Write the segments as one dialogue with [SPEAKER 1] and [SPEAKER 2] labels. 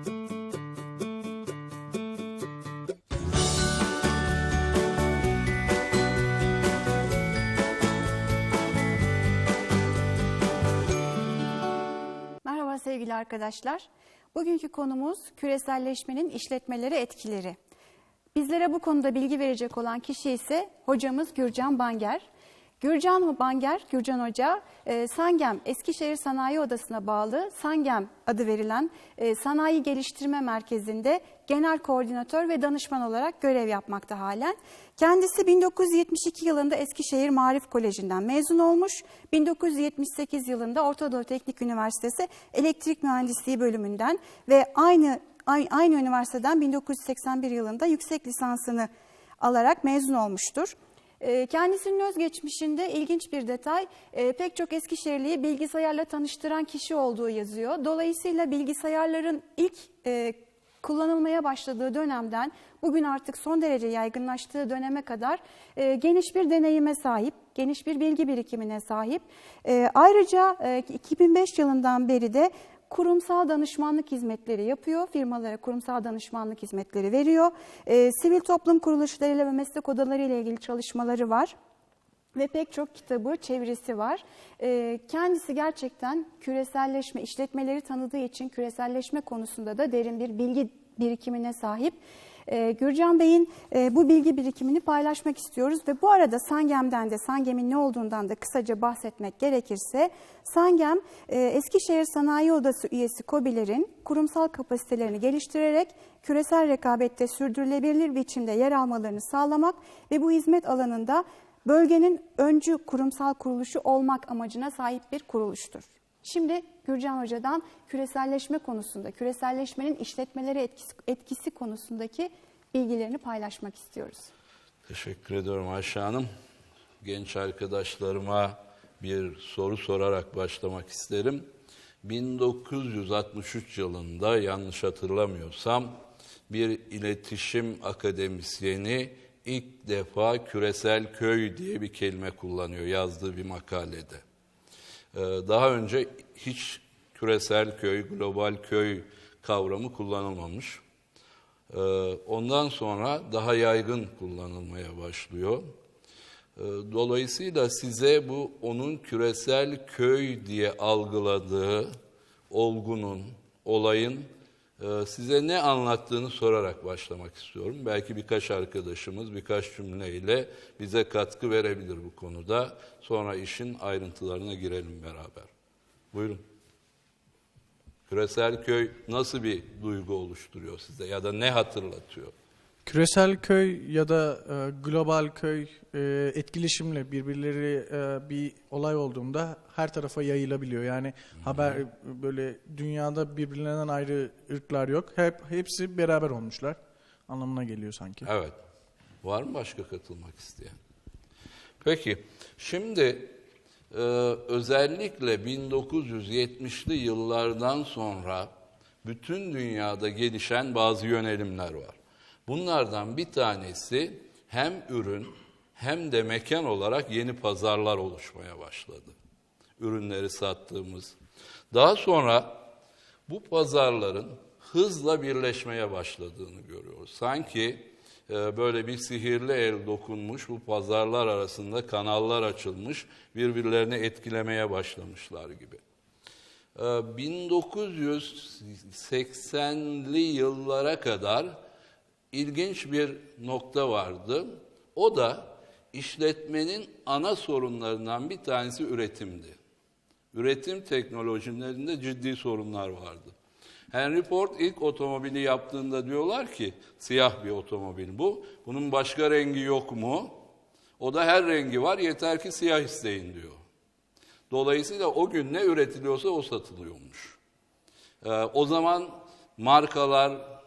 [SPEAKER 1] Merhaba sevgili arkadaşlar. Bugünkü konumuz küreselleşmenin işletmelere etkileri. Bizlere bu konuda bilgi verecek olan kişi ise hocamız Gürcan Banger. Gürcan Banger, Gürcan Hoca, e, Sangem Eskişehir Sanayi Odası'na bağlı Sangem adı verilen e, Sanayi Geliştirme Merkezi'nde genel koordinatör ve danışman olarak görev yapmakta halen. Kendisi 1972 yılında Eskişehir Marif Koleji'nden mezun olmuş. 1978 yılında Orta Doğu Teknik Üniversitesi Elektrik Mühendisliği bölümünden ve aynı ay- aynı üniversiteden 1981 yılında yüksek lisansını alarak mezun olmuştur. Ee, Kendisinin özgeçmişinde ilginç bir detay, e, pek çok Eskişehirliyi bilgisayarla tanıştıran kişi olduğu yazıyor. Dolayısıyla bilgisayarların ilk e, kullanılmaya başladığı dönemden bugün artık son derece yaygınlaştığı döneme kadar e, geniş bir deneyime sahip, geniş bir bilgi birikimine sahip. E, ayrıca e, 2005 yılından beri de kurumsal danışmanlık hizmetleri yapıyor. Firmalara kurumsal danışmanlık hizmetleri veriyor. E, sivil toplum kuruluşlarıyla ve meslek odaları ile ilgili çalışmaları var. Ve pek çok kitabı, çevirisi var. E, kendisi gerçekten küreselleşme, işletmeleri tanıdığı için küreselleşme konusunda da derin bir bilgi birikimine sahip. E, Gürcan Bey'in e, bu bilgi birikimini paylaşmak istiyoruz ve bu arada Sangem'den de Sangem'in ne olduğundan da kısaca bahsetmek gerekirse Sangem e, Eskişehir Sanayi Odası üyesi KOBİ'lerin kurumsal kapasitelerini geliştirerek küresel rekabette sürdürülebilir biçimde yer almalarını sağlamak ve bu hizmet alanında bölgenin öncü kurumsal kuruluşu olmak amacına sahip bir kuruluştur. Şimdi Gürcan Hoca'dan küreselleşme konusunda, küreselleşmenin işletmelere etkisi, etkisi konusundaki bilgilerini paylaşmak istiyoruz.
[SPEAKER 2] Teşekkür ediyorum Ayşe Hanım. Genç arkadaşlarıma bir soru sorarak başlamak isterim. 1963 yılında yanlış hatırlamıyorsam bir iletişim akademisyeni ilk defa küresel köy diye bir kelime kullanıyor yazdığı bir makalede. Ee, Daha önce hiç küresel köy, global köy kavramı kullanılmamış. Ee, Ondan sonra daha yaygın kullanılmaya başlıyor. Ee, Dolayısıyla size bu onun küresel köy diye algıladığı olgunun, olayın size ne anlattığını sorarak başlamak istiyorum. Belki birkaç arkadaşımız birkaç cümleyle bize katkı verebilir bu konuda. Sonra işin ayrıntılarına girelim beraber. Buyurun. Küresel köy nasıl bir duygu oluşturuyor size ya da ne hatırlatıyor?
[SPEAKER 3] Küresel köy ya da e, global köy e, etkileşimle birbirleri e, bir olay olduğunda her tarafa yayılabiliyor. Yani haber böyle dünyada birbirlerinden ayrı ırklar yok. Hep hepsi beraber olmuşlar anlamına geliyor sanki.
[SPEAKER 2] Evet. Var mı başka katılmak isteyen? Peki, şimdi e, özellikle 1970'li yıllardan sonra bütün dünyada gelişen bazı yönelimler var. Bunlardan bir tanesi hem ürün hem de mekan olarak yeni pazarlar oluşmaya başladı. Ürünleri sattığımız. Daha sonra bu pazarların hızla birleşmeye başladığını görüyoruz. Sanki e, böyle bir sihirli el dokunmuş, bu pazarlar arasında kanallar açılmış, birbirlerini etkilemeye başlamışlar gibi. E, 1980'li yıllara kadar ilginç bir nokta vardı. O da işletmenin ana sorunlarından bir tanesi üretimdi. Üretim teknolojilerinde ciddi sorunlar vardı. Henry Ford ilk otomobili yaptığında diyorlar ki siyah bir otomobil bu. Bunun başka rengi yok mu? O da her rengi var yeter ki siyah isteyin diyor. Dolayısıyla o gün ne üretiliyorsa o satılıyormuş. Ee, o zaman markalar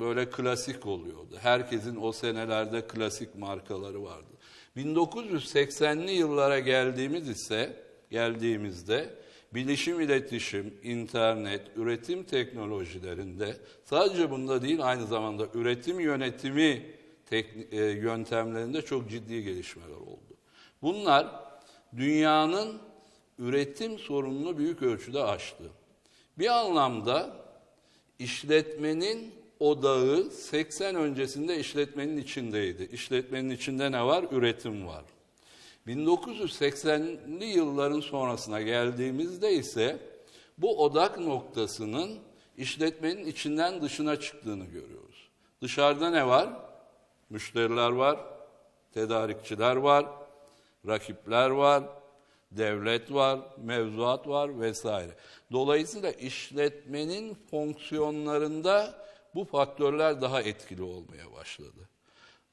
[SPEAKER 2] böyle klasik oluyordu. Herkesin o senelerde klasik markaları vardı. 1980'li yıllara geldiğimiz ise geldiğimizde bilişim iletişim, internet, üretim teknolojilerinde sadece bunda değil aynı zamanda üretim yönetimi e, yöntemlerinde çok ciddi gelişmeler oldu. Bunlar dünyanın üretim sorununu büyük ölçüde aştı. Bir anlamda işletmenin odağı 80 öncesinde işletmenin içindeydi. İşletmenin içinde ne var? Üretim var. 1980'li yılların sonrasına geldiğimizde ise bu odak noktasının işletmenin içinden dışına çıktığını görüyoruz. Dışarıda ne var? Müşteriler var, tedarikçiler var, rakipler var, devlet var, mevzuat var vesaire. Dolayısıyla işletmenin fonksiyonlarında bu faktörler daha etkili olmaya başladı.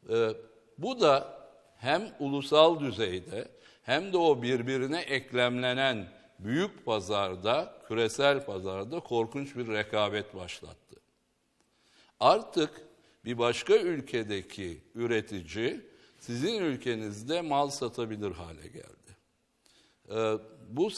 [SPEAKER 2] Ee, bu da hem ulusal düzeyde hem de o birbirine eklemlenen büyük pazarda, küresel pazarda korkunç bir rekabet başlattı. Artık bir başka ülkedeki üretici sizin ülkenizde mal satabilir hale geldi. Ee, bu e,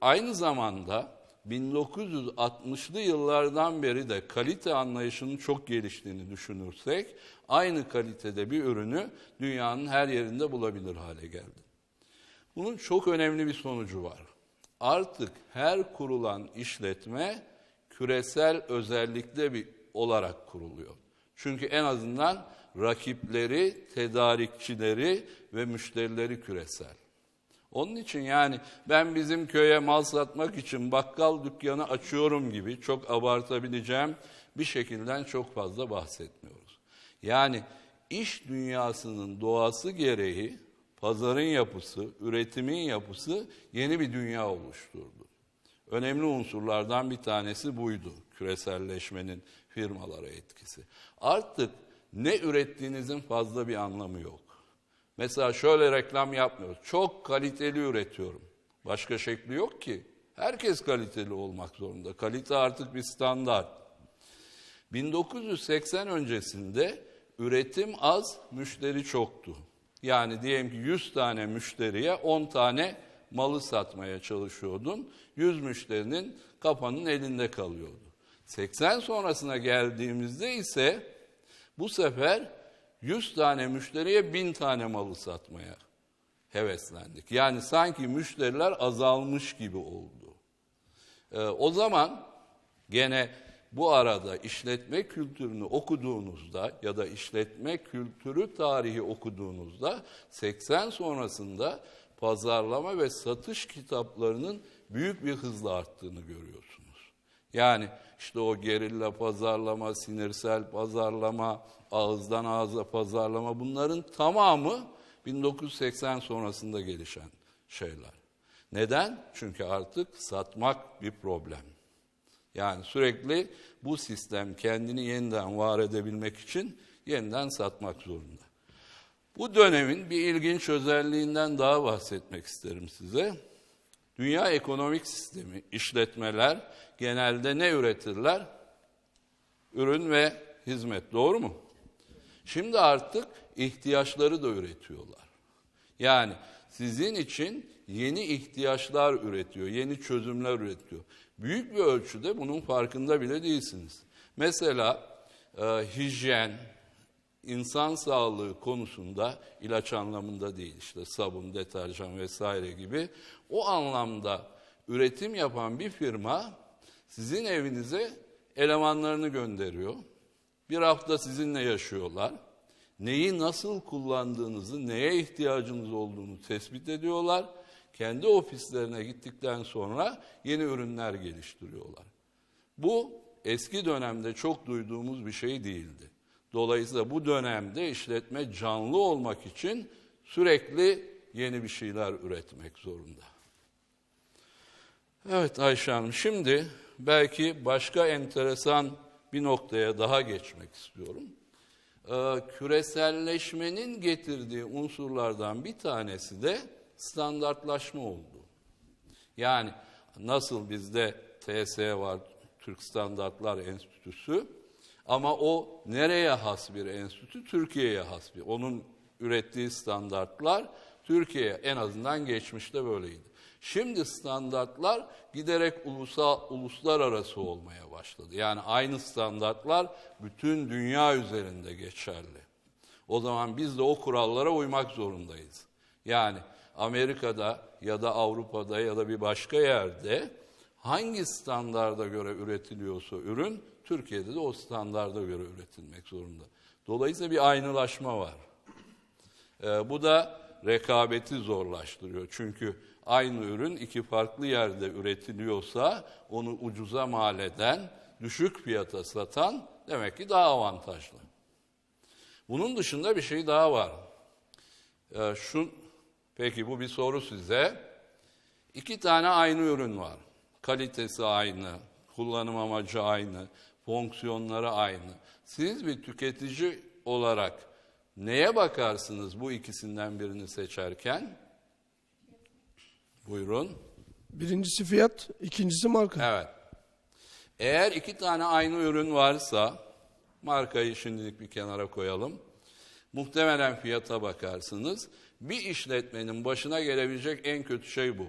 [SPEAKER 2] aynı zamanda 1960'lı yıllardan beri de kalite anlayışının çok geliştiğini düşünürsek aynı kalitede bir ürünü dünyanın her yerinde bulabilir hale geldi. Bunun çok önemli bir sonucu var. Artık her kurulan işletme küresel özellikle bir olarak kuruluyor. Çünkü en azından rakipleri, tedarikçileri ve müşterileri küresel. Onun için yani ben bizim köye mal satmak için bakkal dükkanı açıyorum gibi çok abartabileceğim bir şekilden çok fazla bahsetmiyoruz. Yani iş dünyasının doğası gereği pazarın yapısı, üretimin yapısı yeni bir dünya oluşturdu. Önemli unsurlardan bir tanesi buydu küreselleşmenin firmalara etkisi. Artık ne ürettiğinizin fazla bir anlamı yok. Mesela şöyle reklam yapmıyoruz. Çok kaliteli üretiyorum. Başka şekli yok ki. Herkes kaliteli olmak zorunda. Kalite artık bir standart. 1980 öncesinde üretim az, müşteri çoktu. Yani diyelim ki 100 tane müşteriye 10 tane malı satmaya çalışıyordun. 100 müşterinin kafanın elinde kalıyordu. 80 sonrasına geldiğimizde ise bu sefer 100 tane müşteriye 1000 tane malı satmaya heveslendik. Yani sanki müşteriler azalmış gibi oldu. Ee, o zaman gene bu arada işletme kültürünü okuduğunuzda ya da işletme kültürü tarihi okuduğunuzda 80 sonrasında pazarlama ve satış kitaplarının büyük bir hızla arttığını görüyorsunuz. Yani işte o gerilla pazarlama, sinirsel pazarlama, ağızdan ağza pazarlama bunların tamamı 1980 sonrasında gelişen şeyler. Neden? Çünkü artık satmak bir problem. Yani sürekli bu sistem kendini yeniden var edebilmek için yeniden satmak zorunda. Bu dönemin bir ilginç özelliğinden daha bahsetmek isterim size. Dünya ekonomik sistemi, işletmeler genelde ne üretirler? Ürün ve hizmet, doğru mu? Şimdi artık ihtiyaçları da üretiyorlar. Yani sizin için yeni ihtiyaçlar üretiyor, yeni çözümler üretiyor. Büyük bir ölçüde bunun farkında bile değilsiniz. Mesela e, hijyen, insan sağlığı konusunda ilaç anlamında değil işte sabun, deterjan vesaire gibi o anlamda üretim yapan bir firma sizin evinize elemanlarını gönderiyor. Bir hafta sizinle yaşıyorlar. Neyi nasıl kullandığınızı, neye ihtiyacınız olduğunu tespit ediyorlar. Kendi ofislerine gittikten sonra yeni ürünler geliştiriyorlar. Bu eski dönemde çok duyduğumuz bir şey değildi. Dolayısıyla bu dönemde işletme canlı olmak için sürekli yeni bir şeyler üretmek zorunda. Evet Ayşe Hanım, şimdi belki başka enteresan bir noktaya daha geçmek istiyorum. Ee, küreselleşmenin getirdiği unsurlardan bir tanesi de standartlaşma oldu. Yani nasıl bizde TS var, Türk Standartlar Enstitüsü, ama o nereye has bir enstitü? Türkiye'ye has bir. Onun ürettiği standartlar Türkiye'ye en azından geçmişte böyleydi. Şimdi standartlar giderek ulusal, uluslararası olmaya başladı. Yani aynı standartlar bütün dünya üzerinde geçerli. O zaman biz de o kurallara uymak zorundayız. Yani Amerika'da ya da Avrupa'da ya da bir başka yerde hangi standarda göre üretiliyorsa ürün Türkiye'de de o standarda göre üretilmek zorunda. Dolayısıyla bir aynılaşma var. Ee, bu da rekabeti zorlaştırıyor. Çünkü aynı ürün iki farklı yerde üretiliyorsa onu ucuza mal eden, düşük fiyata satan demek ki daha avantajlı. Bunun dışında bir şey daha var. Ee, şu, peki bu bir soru size. İki tane aynı ürün var. Kalitesi aynı, kullanım amacı aynı, fonksiyonları aynı. Siz bir tüketici olarak neye bakarsınız bu ikisinden birini seçerken? Buyurun.
[SPEAKER 4] Birincisi fiyat, ikincisi marka.
[SPEAKER 2] Evet. Eğer iki tane aynı ürün varsa, markayı şimdilik bir kenara koyalım. Muhtemelen fiyata bakarsınız. Bir işletmenin başına gelebilecek en kötü şey bu.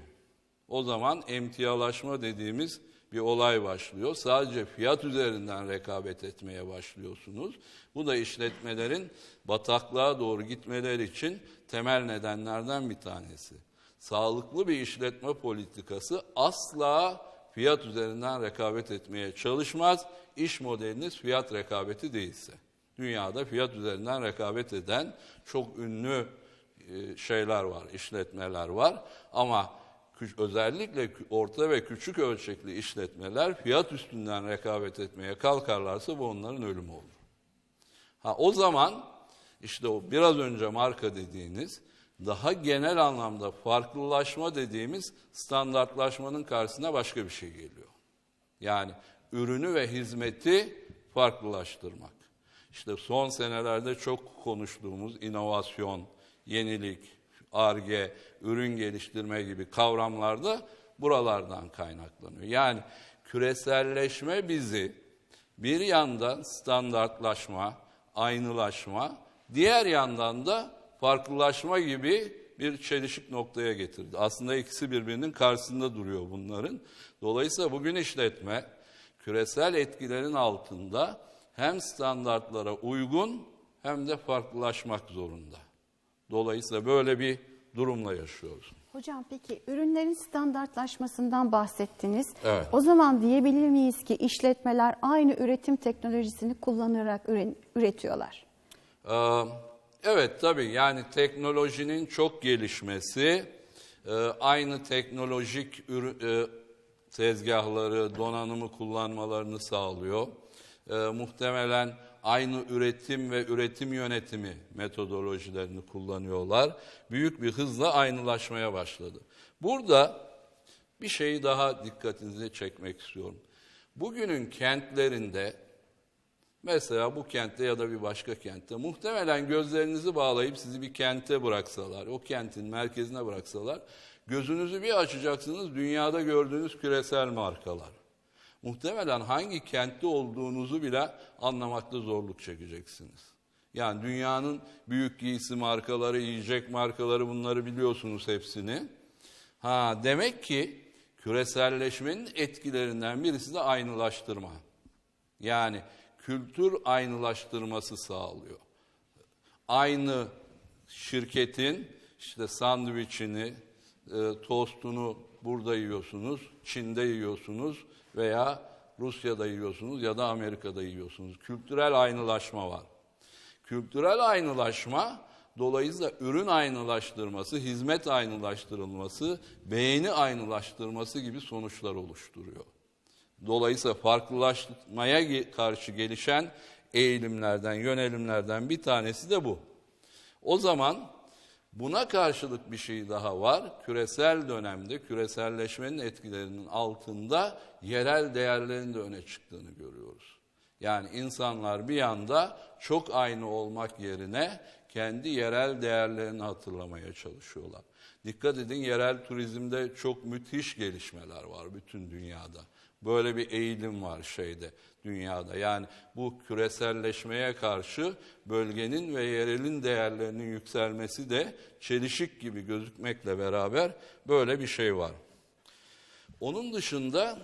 [SPEAKER 2] O zaman emtialaşma dediğimiz bir olay başlıyor. Sadece fiyat üzerinden rekabet etmeye başlıyorsunuz. Bu da işletmelerin bataklığa doğru gitmeleri için temel nedenlerden bir tanesi. Sağlıklı bir işletme politikası asla fiyat üzerinden rekabet etmeye çalışmaz. İş modeliniz fiyat rekabeti değilse. Dünyada fiyat üzerinden rekabet eden çok ünlü e, şeyler var, işletmeler var. Ama özellikle orta ve küçük ölçekli işletmeler fiyat üstünden rekabet etmeye kalkarlarsa bu onların ölümü olur. Ha, o zaman işte o biraz önce marka dediğiniz daha genel anlamda farklılaşma dediğimiz standartlaşmanın karşısına başka bir şey geliyor. Yani ürünü ve hizmeti farklılaştırmak. İşte son senelerde çok konuştuğumuz inovasyon, yenilik, arge, ürün geliştirme gibi kavramlar da buralardan kaynaklanıyor. Yani küreselleşme bizi bir yandan standartlaşma, aynılaşma, diğer yandan da farklılaşma gibi bir çelişik noktaya getirdi. Aslında ikisi birbirinin karşısında duruyor bunların. Dolayısıyla bugün işletme küresel etkilerin altında hem standartlara uygun hem de farklılaşmak zorunda. Dolayısıyla böyle bir durumla yaşıyoruz.
[SPEAKER 1] Hocam peki ürünlerin standartlaşmasından bahsettiniz.
[SPEAKER 2] Evet.
[SPEAKER 1] O zaman diyebilir miyiz ki işletmeler aynı üretim teknolojisini kullanarak üretiyorlar?
[SPEAKER 2] Ee, Evet tabii yani teknolojinin çok gelişmesi, e, aynı teknolojik e, tezgahları, donanımı kullanmalarını sağlıyor. E, Muhtemelen aynı üretim ve üretim yönetimi metodolojilerini kullanıyorlar. Büyük bir hızla aynılaşmaya başladı. Burada bir şeyi daha dikkatinizi çekmek istiyorum. Bugünün kentlerinde Mesela bu kentte ya da bir başka kentte muhtemelen gözlerinizi bağlayıp sizi bir kente bıraksalar, o kentin merkezine bıraksalar, gözünüzü bir açacaksınız dünyada gördüğünüz küresel markalar. Muhtemelen hangi kentte olduğunuzu bile anlamakta zorluk çekeceksiniz. Yani dünyanın büyük giysi markaları, yiyecek markaları bunları biliyorsunuz hepsini. Ha demek ki küreselleşmenin etkilerinden birisi de aynılaştırma. Yani kültür aynılaştırması sağlıyor. Aynı şirketin işte sandviçini, e, tostunu burada yiyorsunuz, Çin'de yiyorsunuz veya Rusya'da yiyorsunuz ya da Amerika'da yiyorsunuz. Kültürel aynılaşma var. Kültürel aynılaşma dolayısıyla ürün aynılaştırması, hizmet aynılaştırılması, beğeni aynılaştırması gibi sonuçlar oluşturuyor. Dolayısıyla farklılaşmaya karşı gelişen eğilimlerden, yönelimlerden bir tanesi de bu. O zaman buna karşılık bir şey daha var. Küresel dönemde küreselleşmenin etkilerinin altında yerel değerlerin de öne çıktığını görüyoruz. Yani insanlar bir yanda çok aynı olmak yerine kendi yerel değerlerini hatırlamaya çalışıyorlar. Dikkat edin yerel turizmde çok müthiş gelişmeler var bütün dünyada. Böyle bir eğilim var şeyde dünyada. Yani bu küreselleşmeye karşı bölgenin ve yerelin değerlerinin yükselmesi de çelişik gibi gözükmekle beraber böyle bir şey var. Onun dışında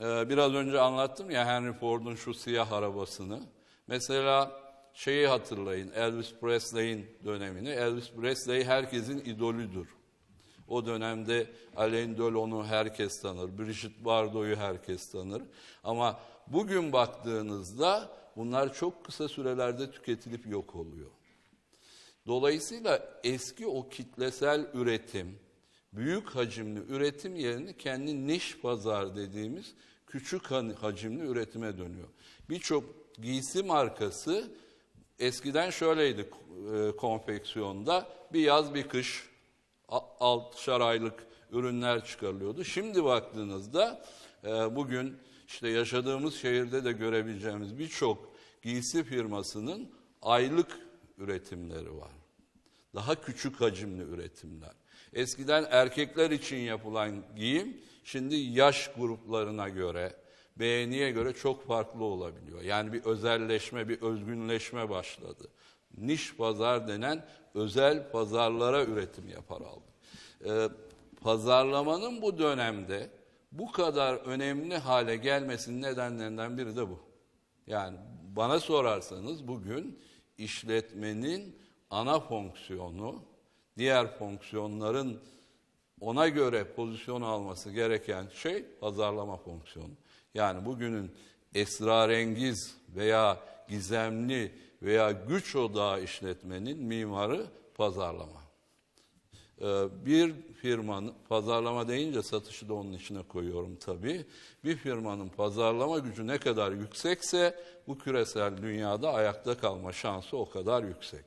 [SPEAKER 2] e, biraz önce anlattım ya Henry Ford'un şu siyah arabasını. Mesela şeyi hatırlayın Elvis Presley'in dönemini. Elvis Presley herkesin idolüdür. O dönemde Alain Delon'u herkes tanır, Brigitte Bardot'u herkes tanır. Ama bugün baktığınızda bunlar çok kısa sürelerde tüketilip yok oluyor. Dolayısıyla eski o kitlesel üretim, büyük hacimli üretim yerini kendi niş pazar dediğimiz küçük ha- hacimli üretime dönüyor. Birçok giysi markası eskiden şöyleydi e, konfeksiyonda bir yaz bir kış altışar aylık ürünler çıkarılıyordu. Şimdi baktığınızda e, bugün işte yaşadığımız şehirde de görebileceğimiz birçok giysi firmasının aylık üretimleri var. Daha küçük hacimli üretimler. Eskiden erkekler için yapılan giyim şimdi yaş gruplarına göre, beğeniye göre çok farklı olabiliyor. Yani bir özelleşme, bir özgünleşme başladı. Niş pazar denen özel pazarlara üretim yapar aldı. Ee, pazarlamanın bu dönemde bu kadar önemli hale gelmesinin nedenlerinden biri de bu. Yani bana sorarsanız bugün işletmenin ana fonksiyonu diğer fonksiyonların ona göre pozisyon alması gereken şey pazarlama fonksiyonu. Yani bugünün esrarengiz veya gizemli veya güç odağı işletmenin mimarı pazarlama. Ee, bir firmanın pazarlama deyince satışı da onun içine koyuyorum tabii. Bir firmanın pazarlama gücü ne kadar yüksekse bu küresel dünyada ayakta kalma şansı o kadar yüksek.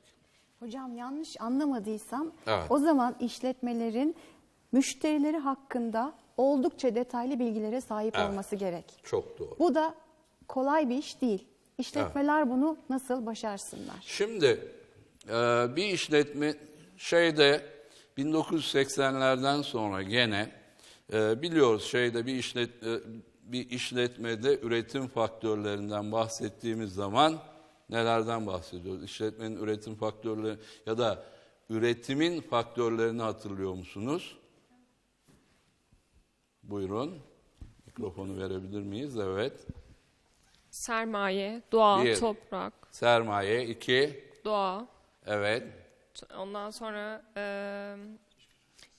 [SPEAKER 1] Hocam yanlış anlamadıysam
[SPEAKER 2] Evet.
[SPEAKER 1] o zaman işletmelerin müşterileri hakkında oldukça detaylı bilgilere sahip
[SPEAKER 2] Evet.
[SPEAKER 1] olması gerek.
[SPEAKER 2] Çok doğru.
[SPEAKER 1] Bu da kolay bir iş değil. İşletmeler bunu nasıl başarsınlar?
[SPEAKER 2] Şimdi e, bir işletme şeyde 1980'lerden sonra gene e, biliyoruz şeyde bir işlet e, bir işletmede üretim faktörlerinden bahsettiğimiz zaman nelerden bahsediyoruz? İşletmenin üretim faktörleri ya da üretimin faktörlerini hatırlıyor musunuz? Buyurun. Mikrofonu verebilir miyiz? Evet.
[SPEAKER 5] Sermaye, doğa,
[SPEAKER 2] Bir.
[SPEAKER 5] toprak,
[SPEAKER 2] Sermaye, iki.
[SPEAKER 5] doğa.
[SPEAKER 2] Evet.
[SPEAKER 5] Ondan sonra e,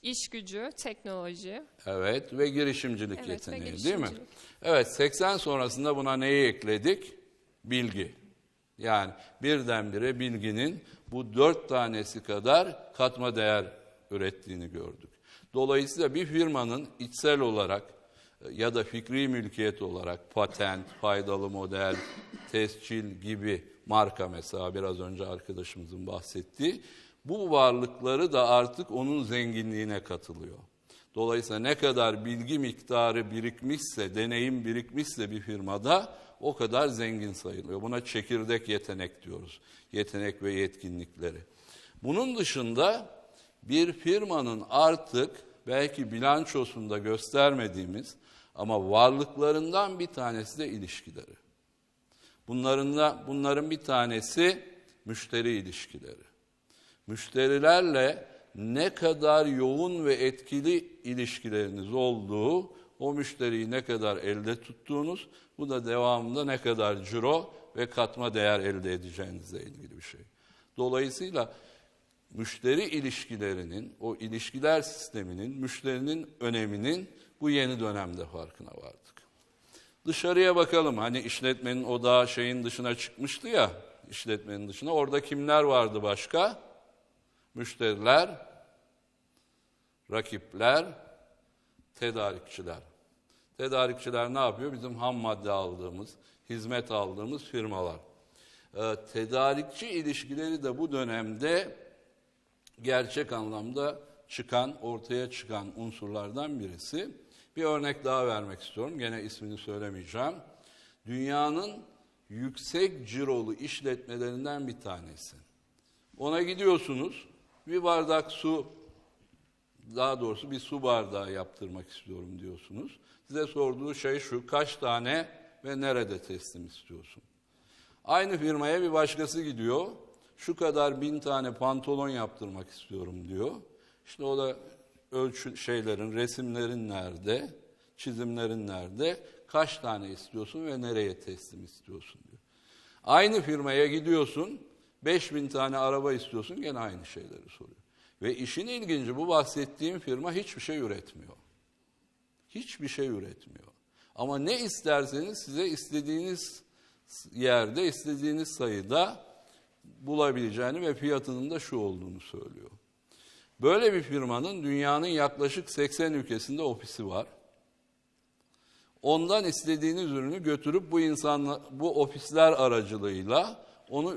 [SPEAKER 5] iş gücü, teknoloji.
[SPEAKER 2] Evet ve girişimcilik
[SPEAKER 5] Evet, ve
[SPEAKER 2] yeteneği değil mi?
[SPEAKER 5] girişimcilik.
[SPEAKER 2] Evet 80 sonrasında buna neyi ekledik? Bilgi. Yani birdenbire bilginin bu dört tanesi kadar katma değer ürettiğini gördük. Dolayısıyla bir firmanın içsel olarak ya da fikri mülkiyet olarak patent, faydalı model, tescil gibi marka mesela biraz önce arkadaşımızın bahsettiği bu varlıkları da artık onun zenginliğine katılıyor. Dolayısıyla ne kadar bilgi miktarı birikmişse, deneyim birikmişse bir firmada o kadar zengin sayılıyor. Buna çekirdek yetenek diyoruz. Yetenek ve yetkinlikleri. Bunun dışında bir firmanın artık belki bilançosunda göstermediğimiz ama varlıklarından bir tanesi de ilişkileri. Bunların da bunların bir tanesi müşteri ilişkileri. Müşterilerle ne kadar yoğun ve etkili ilişkileriniz olduğu, o müşteriyi ne kadar elde tuttuğunuz, bu da devamında ne kadar ciro ve katma değer elde edeceğinizle ilgili bir şey. Dolayısıyla müşteri ilişkilerinin, o ilişkiler sisteminin, müşterinin öneminin bu yeni dönemde farkına vardık. Dışarıya bakalım. Hani işletmenin odağı şeyin dışına çıkmıştı ya, işletmenin dışına. Orada kimler vardı başka? Müşteriler, rakipler, tedarikçiler. Tedarikçiler ne yapıyor? Bizim ham madde aldığımız, hizmet aldığımız firmalar. Ee, tedarikçi ilişkileri de bu dönemde gerçek anlamda çıkan, ortaya çıkan unsurlardan birisi. Bir örnek daha vermek istiyorum. Gene ismini söylemeyeceğim. Dünyanın yüksek cirolu işletmelerinden bir tanesi. Ona gidiyorsunuz, bir bardak su, daha doğrusu bir su bardağı yaptırmak istiyorum diyorsunuz. Size sorduğu şey şu, kaç tane ve nerede teslim istiyorsun? Aynı firmaya bir başkası gidiyor, şu kadar bin tane pantolon yaptırmak istiyorum diyor. İşte o da ölçü şeylerin, resimlerin nerede, çizimlerin nerede, kaç tane istiyorsun ve nereye teslim istiyorsun diyor. Aynı firmaya gidiyorsun, 5000 tane araba istiyorsun gene aynı şeyleri soruyor. Ve işin ilginci bu bahsettiğim firma hiçbir şey üretmiyor. Hiçbir şey üretmiyor. Ama ne isterseniz size istediğiniz yerde, istediğiniz sayıda bulabileceğini ve fiyatının da şu olduğunu söylüyor. Böyle bir firmanın dünyanın yaklaşık 80 ülkesinde ofisi var. Ondan istediğiniz ürünü götürüp bu insanla bu ofisler aracılığıyla onu